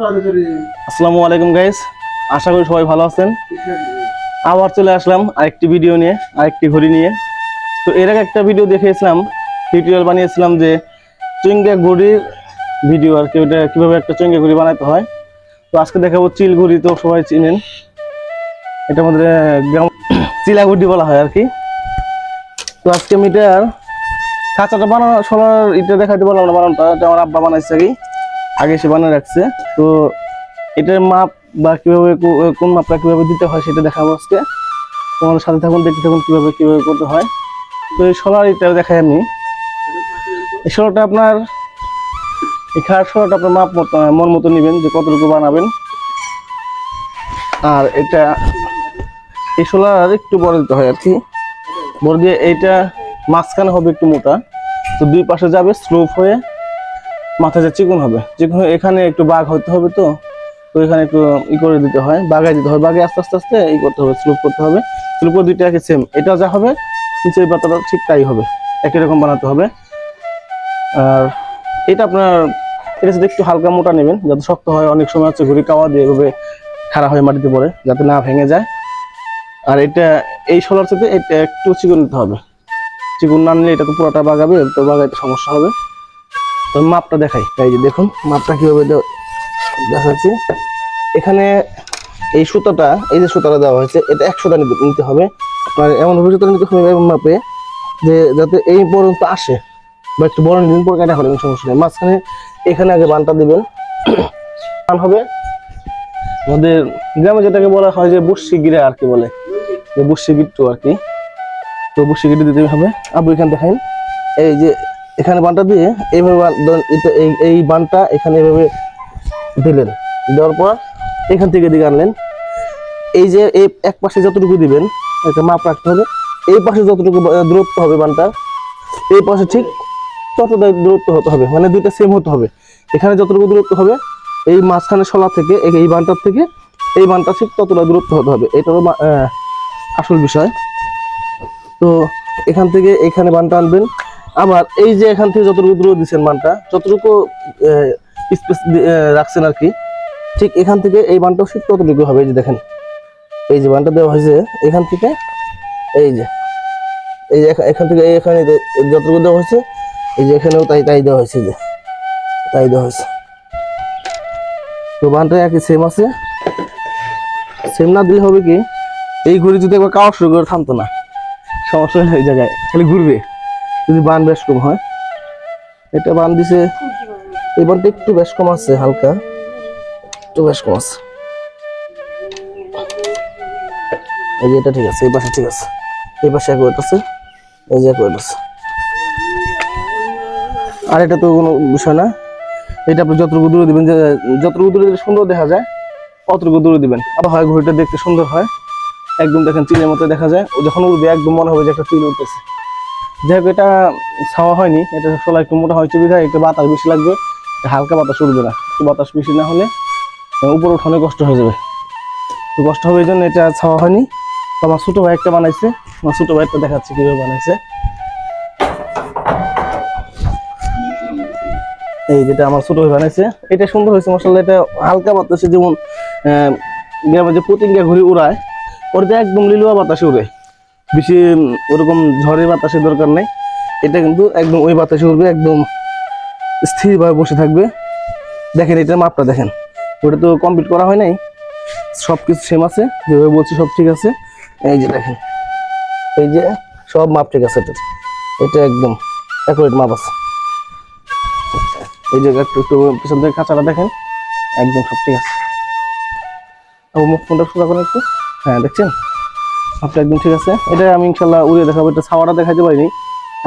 আসসালামু আলাইকুম গাইস আশা করি সবাই ভালো আছেন। আবার চলে আসলাম আরেকটি ভিডিও নিয়ে, আরেকটি ঘড়ি নিয়ে। তো এর আগে একটা ভিডিও দেখেছিলাম টিউটোরিয়াল বানিয়েছিলাম যে চুইঙ্গা ঘড়ির ভিডিও আর কি, ওটা কীভাবে একটা চুইঙ্গা ঘড়ি বানাতে হয়। তো আজকে দেখাবো চিল ঘড়ি, তো সবাই চিনেন। এটা আমাদের গ্রাম চিলা ঘড়ি বলা হয় আর কি। তো আজকে আমি এটার কাঁচাটা বানানো সবার এটা দেখাতে পারলাম না বানানোটা, এটা আমার আব্বা বানাইছে আগে আগে সে বানিয়ে রাখছে। তো এটার মাপ বা কীভাবে কোন মাপটা কীভাবে দিতে হয় সেটা দেখাবো আজকে। তোমাদের সাথে থাকুন, দেখতে থাকুন কীভাবে কীভাবে করতে হয়। তো এই সোলার এটা দেখাই আমি। এই সোলারটা আপনার, এই খাট সোলারটা আপনার মাপ মতো মন মতো নেবেন যে কতটুকু বানাবেন। আর এটা, এই সোলার আর একটু বড় দিতে হয় আর কি। বড় দিয়ে এইটা মাঝখানে হবে একটু মোটা। তো দুই পাশে যাবে স্লোপ হয়ে মাথা যে চিকন হবে, চিকন এখানে একটু বাঘ হতে হবে তো তো এখানে একটু ই করে দিতে হয় বাগায় দিতে হবে বাগে আস্তে আস্তে আস্তে ই করতে হবে, স্লোপ করতে হবে, স্লোপ করে দুইটা একই সেম এটা যা হবে, নিচের পাতাটা ঠিক তাই হবে, একই রকম বানাতে হবে। আর এটা আপনার, এটা সাথে একটু হালকা মোটা নেবেন, যাতে শক্ত হয়, অনেক সময় হচ্ছে ঘুরি কাওয়া দিয়ে এভাবে খারাপ হয়ে মাটিতে পড়ে, যাতে না ভেঙে যায়। আর এটা, এই সোলার সাথে এটা একটু চিকন নিতে হবে। চিকন না নিলে এটা তো পুরোটা বাগাবে, তো বাগাইতে সমস্যা হবে। তো মাপটা দেখাই। এই যে দেখুন, মাপটা কীভাবে দেখাচ্ছি। এখানে এই সুতোটা, এই যে সুতাটা দেওয়া হয়েছে, এটা এক সুতা নিতে হবে। আপনার এমন ভাবে সুতা নিতে হবে এমন মাপে যে যাতে এই পর্যন্ত আসে। বা একটু বড় নিদিন পর কাটা কোনো সমস্যা নেই। মাঝখানে এখানে আগে বানটা দিবেন। বান হবে। আমাদের গ্রামে যেটাকে বলা হয় যে বুসি গিরে আর কি বলে। যে বুসি গিট্টু আর কি। তো বুসি গিট্টু দিতে হবে। আবু, এখানে দেখেন এই যে এখানে বানটা দিয়ে এইভাবে এই বানটা এখানে এভাবে দিলেন। দেওয়ার পর এখান থেকে দিকে আনলেন। এই যে এই এক পাশে যতটুকু দিবেন, একটা মাপ রাখতে হবে। এই পাশে যতটুকু দূরত্ব হবে বানটা এই পাশে ঠিক ততটা দূরত্ব হতে হবে। মানে দুইটা সেম হতে হবে। এখানে যতটুকু দূরত্ব হবে, এই মাঝখানে শলা থেকে, এই বানটার থেকে, এই বানটা ঠিক ততটা দূরত্ব হতে হবে। এটা হলো আসল বিষয়। তো এখান থেকে এখানে বানটা আনবেন। আবার এই যে এখান থেকে যতটুকু দূর দিচ্ছেন মানটা যতটুকু স্পেস রাখছেন আর কি, ঠিক এখান থেকে এই বানটাও ঠিক ততটুকু হবে। এই যে দেখেন, এই যে বানটা দেওয়া হয়েছে, এখান থেকে এই যে, এই এখান থেকে এই এখানে যতটুকু দেওয়া হয়েছে, এই যে এখানেও তাই তাই দেওয়া হয়েছে যে, তাই দেওয়া হয়েছে। তো বানটা একই সেম আছে। সেম না দিলে হবে কি, এই ঘুরে যদি একবার কাওয়া শুরু করে থামতো না, সমস্যা এই জায়গায় খালি ঘুরবে। যদি বান বেশ কম হয়। এটা বান দিছে এই বানটা একটু বেশ কম আছে, হালকা। একটু বেশ কম আছে। এই যে এটা ঠিক আছে, এই পাশে ঠিক আছে। এই পাশে এক আছে, এই যে এক আছে। আর এটা তো কোনো বিষয় না। এটা আপনি যতটুকু দূরে দিবেন, যে যতটুকু দূরে সুন্দর দেখা যায়, অতটুকু দূরে দিবেন। আবার হয় ঘড়িটা দেখতে সুন্দর হয়। একদম দেখেন চিলের মতো দেখা যায়। ও যখন উঠবে একদম মনে হবে যে একটা চিল উঠতেছে যাই এটা ছাওয়া হয়নি, এটা সোলা একটু মোটা হয়েছে বিধায় একটু বাতাস বেশি লাগবে হালকা বাতাস উঠবে না, একটু বাতাস বেশি না হলে উপরে উঠানো কষ্ট হয়ে যাবে। তো কষ্ট হবে এই জন্য এটা ছাওয়া হয়নি। তো আমার ছোটো ভাই একটা বানাইছে, আমার ছোটো ভাই একটা দেখাচ্ছে কীভাবে বানাইছে। এই যেটা আমার ছোট ভাই বানাইছে, এটা সুন্দর হয়েছে মশলা এটা হালকা বাতাসে যেমন গ্রামে যে পতিঙ্গা ঘুরে উড়ায় ওটাতে একদম লিলুয়া বাতাসে উড়ে। বেশি ওরকম ঝড়ের বাতাসের দরকার নেই। এটা কিন্তু একদম ওই বাতাসে উঠবে, একদম স্থিরভাবে বসে থাকবে। দেখেন, এটার মাপটা দেখেন। ওটা তো কমপ্লিট করা হয় নাই। সব কিছু সেম আছে, যেভাবে বলছি সব ঠিক আছে। এই যে দেখেন, এই যে সব মাপ ঠিক আছে এটা এটা একদম অ্যাকুরেট মাপ আছে। এই যে একটু একটু পিছন থেকে কাঁচাটা দেখেন, একদম সব ঠিক আছে। ও মুখ ফোনটা সোজা করেন একটু। হ্যাঁ দেখছেন? মাপটা একদম ঠিক আছে? এটা আমি ইনশাল্লাহ উড়িয়ে দেখাবো, এটা ছাওয়াটা দেখাতে পারিনি।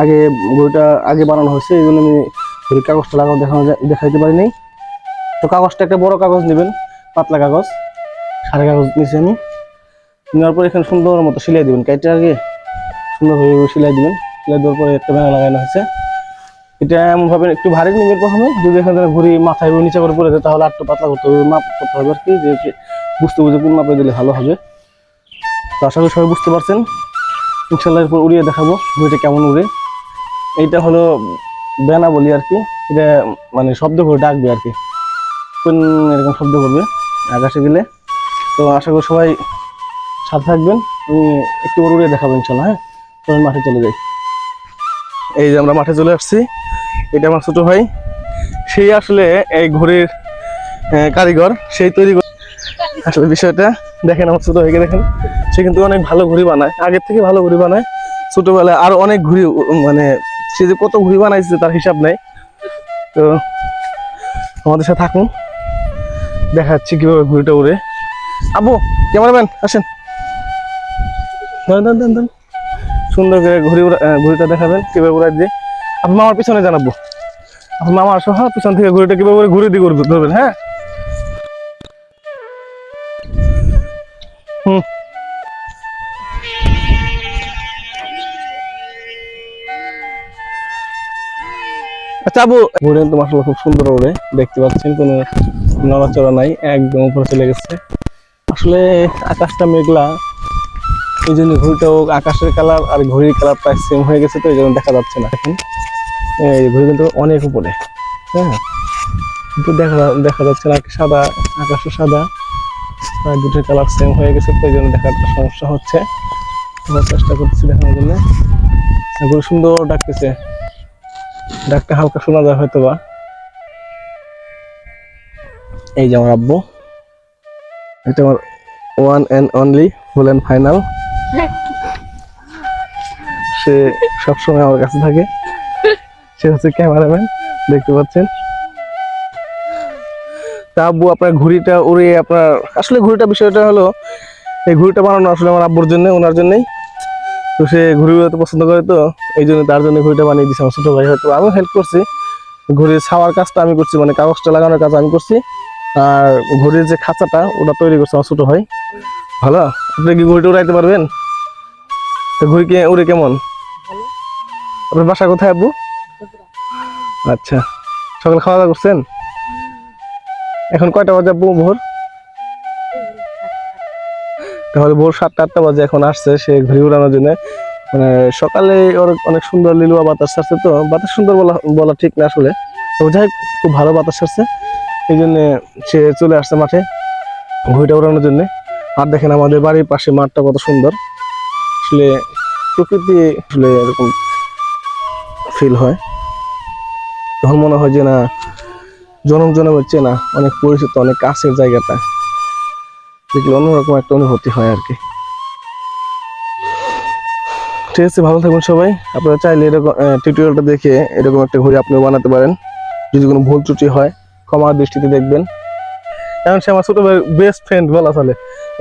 আগে বইটা আগে বানানো হয়েছে, এই জন্য আমি ঘড়ির কাগজটা লাগানো দেখানো দেখাইতে পারিনি। তো কাগজটা একটা বড় কাগজ নেবেন, পাতলা কাগজ সারে কাগজ নিয়েছি আমি। নেওয়ার পর এখানে সুন্দর মতো সিলাই দিবেন কাইটে আগে সুন্দরভাবে সিলাই দিবেন। সিলাই দেওয়ার পরে একটা ব্যানা লাগানো হয়েছে। এটা এমন ভাবে একটু ভারী নিবেন প্রথমে, যদি এখানে ঘুরি মাথায় নিচে করে পড়ে যায়, তাহলে একটু পাতলা করতে হবে, মাপ করতে হবে আর কি, যে বুঝতে বুঝে কোন মাপে দিলে ভালো হবে। তো আশা করি সবাই বুঝতে পারছেন। ইনশাল্লাহ এরপর উড়িয়ে দেখাবো ঘুড়িটা কেমন উড়ে। এইটা হলো বেনা বলি আর কি। এটা মানে শব্দ করে ডাকবে আর কি। এরকম শব্দ করবে আকাশে গেলে। তো আশা করি সবাই সাথে থাকবেন। আমি একটু উড়িয়ে দেখাবো ইনশাল্লাহ হ্যাঁ? তো মাঠে চলে যাই। এই যে আমরা মাঠে চলে আসছি। এটা আমার ছোটো ভাই। সেই আসলে এই ঘড়ির কারিগর। সেই তৈরি করে আসলে বিষয়টা। দেখেন আমার ছোটো ভাইকে দেখেন। সে কিন্তু অনেক ভালো ঘড়ি বানায়, আগের থেকে ভালো ঘড়ি বানায়। ছোটবেলায় আরও অনেক ঘুড়ি মানে সে যে কত ঘুড়ি বানাইছে তার হিসাব নেই। তো আমাদের সাথে থাকুন, দেখাচ্ছি কীভাবে ঘুড়িটা উড়ে আবু ক্যামেরাম্যান, আসেন। সুন্দর করে ঘুড়ি ঘুড়িটা দেখাবেন, কীভাবে উড়াই দিয়ে। আপনি মামার পিছনে জানাব আপনি মামার সহ পিছন থেকে ঘুড়িটা কীভাবে ঘুরে দিয়ে ধরবেন হ্যাঁ? আচ্ছা আবু ঘুরে কিন্তু মাসাল্লাহ খুব সুন্দর ওড়ে দেখতে পাচ্ছেন, কোনো নড়াচড়া নাই, একদম উপরে চলে গেছে। আসলে আকাশটা মেঘলা এই জন্য ঘড়িটাও আকাশের কালার আর ঘড়ির কালার প্রায় সেম হয়ে গেছে তো, এই জন্য দেখা যাচ্ছে না। দেখেন, এই ঘড়ি কিন্তু অনেক উপরে হ্যাঁ? কিন্তু দেখা দেখা যাচ্ছে না, সাদা, আকাশও সাদা, প্রায় দুটোর কালার সেম হয়ে গেছে তো, এই জন্য দেখাটা সমস্যা হচ্ছে। আমরা চেষ্টা করতেছি দেখানোর জন্য। ঘড়ি সুন্দর ডাকতেছে। ডাকটা হালকা শোনা যায় হয়তো বা এই যে আমার আব্বু। এটা আমার one and only full and final সে সবসময় আমার কাছে থাকে। সে হচ্ছে ক্যামেরাম্যান, দেখতে পাচ্ছেন। তা আব্বু, আপনার ঘুড়িটা উড়ে আপনার আসলে ঘুড়িটা বিষয়টা হলো, এই ঘুড়িটা বানানো আসলে আমার আব্বুর জন্য, ওনার জন্যই। তো সে ঘুড়ি উড়াতে পছন্দ করে তো এই জন্য তার জন্য ঘুড়িটা বানিয়ে দিয়েছে আমার ছোটো ভাই। হয়তো আমিও হেল্প করছি। ঘুড়ির ছাওয়ার কাজটা আমি করছি মানে কাগজটা লাগানোর কাজ আমি করছি। আর ঘড়ির যে খাঁচাটা, ওটা তৈরি করছে আমার ছোটো ভাই। ভালো? আপনি কি ঘড়িটা উড়াইতে পারবেন? তো ঘড়ি কে উড়ে কেমন? আপনার বাসা কোথায় আব্বু? আচ্ছা। সকালে খাওয়া দাওয়া করছেন? এখন কয়টা বাজে আব্বু ভোর? তাহলে ভোর সাতটা, আটটা বাজে এখন আসছে, সে ঘুরে উড়ানোর জন্য। মানে সকালে ওর অনেক সুন্দর লিলুয়া বাতাস ছাড়ছে তো, বাতাস সুন্দর বলা বলা ঠিক না আসলে। তো যাই খুব ভালো বাতাস ছাড়ছে। এই জন্য সে চলে আসছে মাঠে ঘুড়িটা উড়ানোর জন্য। আর দেখেন আমাদের বাড়ির পাশে মাঠটা কত সুন্দর। আসলে প্রকৃতি আসলে এরকম ফিল হয়। তখন মনে হয় যে না জনম জনমের চেনা অনেক পরিচিত, অনেক কাছের জায়গাটা। দেখলে অন্যরকম একটা অনুভূতি হয় আর কি। ঠিক আছে ভালো থাকবেন সবাই। আপনারা চাইলে এরকম টিউটোরিয়ালটা দেখে এরকম একটা ঘড়ি আপনিও বানাতে পারেন। যদি কোনো ভুল ত্রুটি হয় ক্ষমার দৃষ্টিতে দেখবেন। এখন সে আমার ছোট বেস্ট ফ্রেন্ড বলা চলে।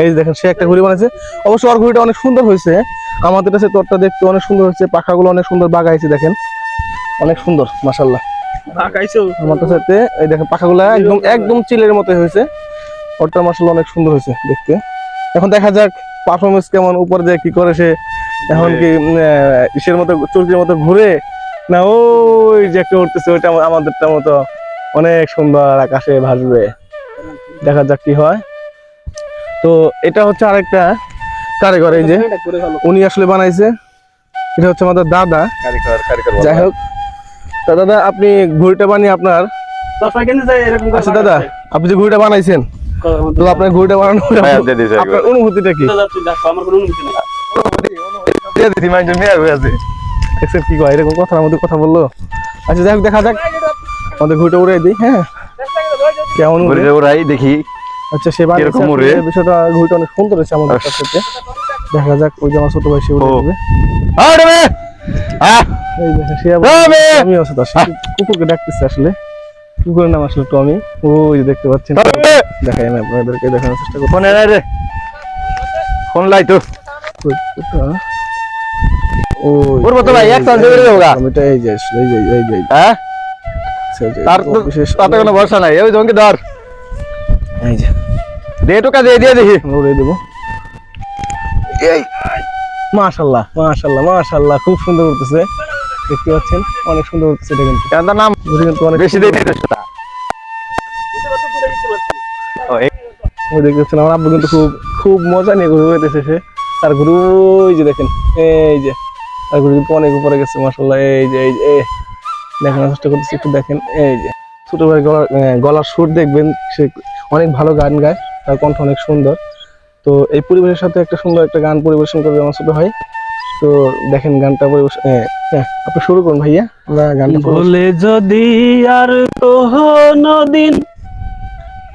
এই যে দেখেন সে একটা ঘুড়ি বানাইছে অবশ্য ওর ঘুড়িটা অনেক সুন্দর হয়েছে। আমাদের কাছে তোরটা দেখতে অনেক সুন্দর হয়েছে পাখাগুলো অনেক সুন্দর বাগাইছে দেখেন। অনেক সুন্দর মাসাল্লাহ আমার কাছে এই দেখেন পাখাগুলো একদম একদম চিলের মতো হয়েছে। ওরটা মাসাল্লাহ অনেক সুন্দর হয়েছে দেখতে। এখন দেখা যাক পারফরমেন্স কেমন উপর যে কি করে সে এখন কি ইসের মতো চুরকির মতো ঘুরে না ওই যে একটা উঠতেছে ওইটা আমা- আমাদেরটার মতো অনেক সুন্দর আকাশে ভাসবে। দেখা যাক কি হয়। তো এটা হচ্ছে আরেকটা কারিগর এই যে উনি আসলে বানাইছে। এটা হচ্ছে আমাদের দাদা। কারিগর কারিগর যাই হোক। তা দাদা আপনি ঘুড়িটা বানিয়ে আপনার আচ্ছা দাদা আপনি যে ঘুড়িটা বানাইছেন তো আপনার ঘুড়িটা বানানো ভাই, দিয়ে আপনার অনুভূতিটা কি? দেখছেন কি কয় এরকম কথার মধ্যে কথা বলল। আচ্ছা যাই হোক দেখা যাক। আমাদের উড়াই দিই হ্যাঁ। কেমন দেখি। আচ্ছা সে? বিষয়টা অনেক সুন্দর হয়েছে আমাদের আস। কাছে দেখা যাক ওই যে আমার ছোট ভাই সে উড়ে দেবে। আরে আহ! এই দেখেন সে আবার টমি! আছে তার কুকুরকে ডাকতেছে আসলে। কুকুরের নাম আসলে টমি। ওই যে দেখতে পাচ্ছেন। দেখাই আমি আপনাদেরকে দেখানোর চেষ্টা ফোন রে ফোন লাই তো। ওই করব তো ভাই, এক চান্সে বেরিয়ে যাব গা। টমিটা এই যে এই যে এই যে এই যে, হ্যাঁ? তার তো তাতে কোনো ভরসা নাই। ওই জঙ্গি ধর। এই যে। দে টোকা দিয়ে দিয়ে দেখি। উড়িয়ে দেবো। এই। মাশাল্লাহ মাশাল্লাহ মাশাল্লাহ খুব সুন্দর করতেছে দেখতে পাচ্ছেন অনেক সুন্দর হচ্ছে এটা কিন্তু। এটার নাম কিন্তু অনেক বেশি এই ওই দেখতে পাচ্ছেন আমার আব্বু কিন্তু খুব খুব মজা নিয়ে ঘুরে বেড়াতেছে সে। তার ঘুরে ওই যে দেখেন এই যে। তার ঘুরে কিন্তু অনেক উপরে গেছে মাশাল্লাহ এই যে এই যে দেখানোর চেষ্টা করতেছি একটু দেখেন এই যে। ছোট ভাই গলার গলার সুর দেখবেন সে অনেক ভালো গান গায় তার কণ্ঠ অনেক সুন্দর। তো এই পরিবেশের সাথে একটা সুন্দর একটা গান পরিবেশন করবে আমার ছোট ভাই। তো দেখেন গানটা পরিবেশন হ্যাঁ, হ্যাঁ, আপনি শুরু করুন ভাইয়া, আমরা পরিবেশন- ভুলে যদি আর কোনো দিন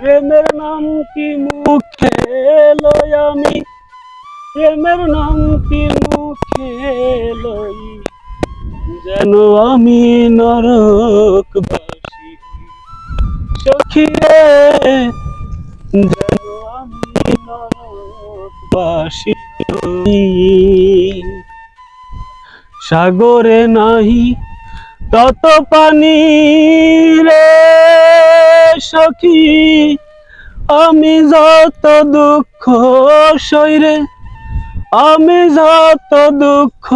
প্রেমের নাম কি মুখে লই আমি? প্রেমের নাম কি মুখে লই? যেন আমি নরক বাসি। সখী রে যেন আমি নরক বাসি। সাগরে নাহি, তত পানি রে সখী। আমি যত দুঃখ সইরে আমি যত দুঃখ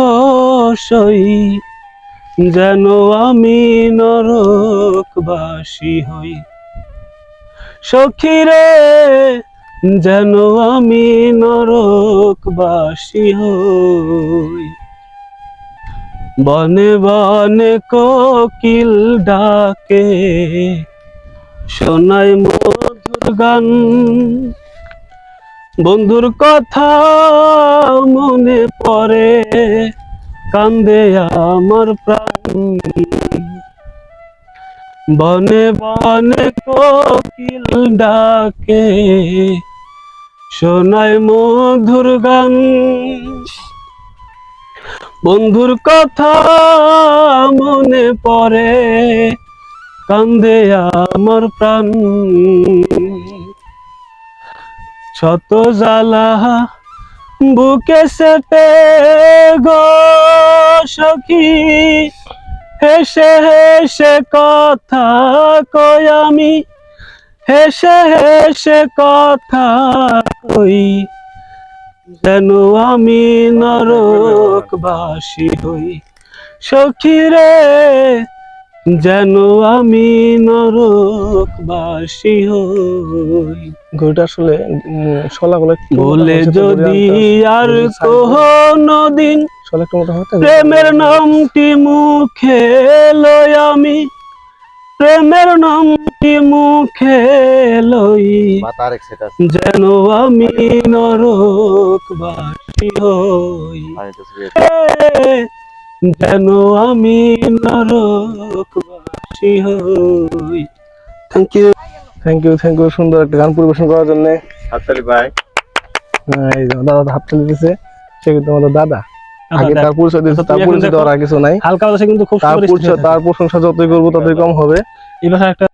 সই। যেন আমি নরকবাসী হই। সখী রে, যেন আমি নরকবাসী হই। বনে বনে কোকিল ডাকে, শোনায় মধুর গান। বন্ধুর কথা মনে পড়ে, কান্দে আমার প্রাণ। বনে বনে কোকিল ডাকে, শোনায় মধুর গান। বন্ধুর কথা মনে পড়ে, কান্দে আমার প্রাণ। শত জ্বালা বুকে সেটে গো সখী, হেসে হেসে কথা কই আমি? হেসে হেসে কথা কই যেন আমি নরকবাসী হই। সখী রে যেন আমি নরকবাসী হই। গরুটা আসলে শলাগুলো বলে যদি আর যদি side কোনো দিন দিয়ে শলা একটু মোটা হতে প্রেমের নামটি মুখে লই আমি প্রেমের নামটি মুখে লই যেন আমি হই। যেন আমি নরকবাসী হই। Thank you thank you thank you সুন্দর একটা গান পরিবেশন করার জন্য। হাততালি ভাই। এই যে দাদা হাত তুলে দিতেছে সে কিন্তু আমাদের দাদা। আগে তার পরিচয় দিয়েছে তার পরিচয় দেওয়ার আর কিছু নাই। হালকা বাতাসে কিন্তু খুব তার সুন্দর পরিচয় তার প্রশংসা যতই করব ততই কম হবে। এই ভাষায় একটা